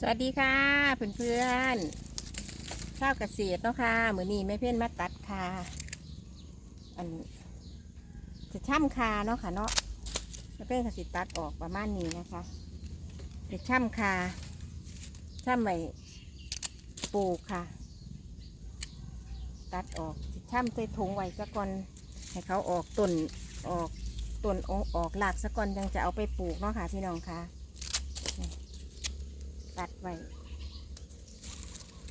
สวัสดีค่ะเพื่อนเพื่อนข้าวเกษตรเนาะค่ะมือนี้แม่เพ่นมาตัดค่ะอันจะช่ำคาเนาะค่ะเนาะแม่เพ่นก็สิตัดออกประมาณนี้นะคะจะช่ำคาช่ำไว้ปลูกค่ะ ตัดออกสิช่ำใส่ถุงไว้ซะก่อนให้เขาออกต้นออกต้นออกออกหลากซะก่อนยังจะเอาไปปลูกเนาะค่ะพี่น้องค่ะ ตัดไว้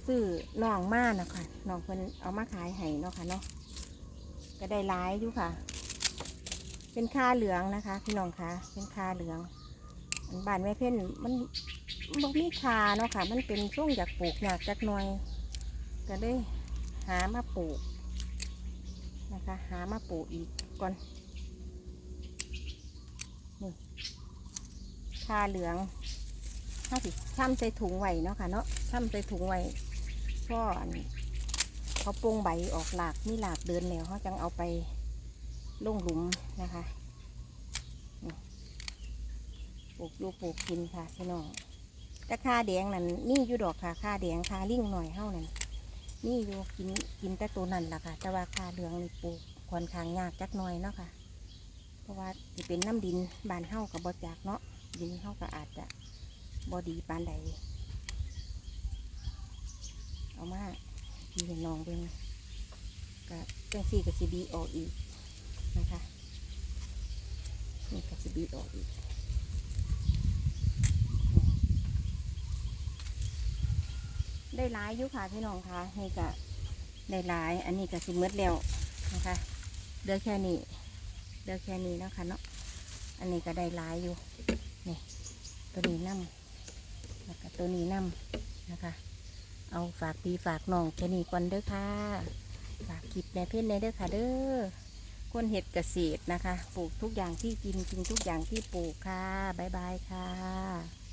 ซื้อน้องมานะค่ะน้องเพิ่นเอามาขายให้เนาะค่ะเนาะก็ได้ร้ายอยู่ค่ะ เป็นค่าเหลืองนะคะ พี่น้องคะเป็นค่าเหลืองอันบานแม่เพ่นมันมันมีคาเนาะค่ะ มันเป็นช่วงอยากปลูกอยากจักหน่อย ก็ได้หามาปลูกนะคะ หามาปลูกอีกก่อนนี่คาเหลือง ถ้าสิช่ำใส่ถุงไว้เนาะค่ะเนาะช่ำใส่ถุงไว้พ่ออันเขาปรุงใบออกหลากมีหลากเดินแล้วเขาจังเอาไปลงหลุมนะคะปลูกอยู่ปลูกกินค่ะพี่น้องแต่ค่าแดงนั่นนี่อยู่ดอกค่ะค่าแดงค่าลิ่งหน่อยเท่านั้นนี่อยู่กินกินแต่ตัวนั่นล่ะค่ะ แต่ว่าค่าเหลืองนี่ปลูกค่อนข้างยากจักหน่อยเนาะค่ะ เพราะว่าจะเป็นน้ำดินบานเท่ากับบอจากเนาะดินเท่าก็อาจจะ บอดีปานใดเอามาพี่เห็นน้องเบิ่งกับเจังซี่กับซีบีออกอีกนะคะนี่กับซีบีออกอีกได้หลายยู่ค่ะพี่น้องคะนี่ก็ได้หลาย อันนี้ก็สิหมดแล้วนะคะเดือแค่นี้เดือแค่นี้นะคะเนาะอันนี้ก็ได้หลายอยู่นี่ตัวนี้น้ำแล้วก็ ตัวนี้นำนะคะ เอาฝากปีฝากน้องแค่นี้ก่อนเด้อค่ะ ฝากคลิปในเพจในเด้อค่ะเด้อคนเห็ดเกษตรนะคะ ปลูกทุกอย่างที่กินกินทุกอย่างที่ปลูกค่ะ บ๊ายบายค่ะ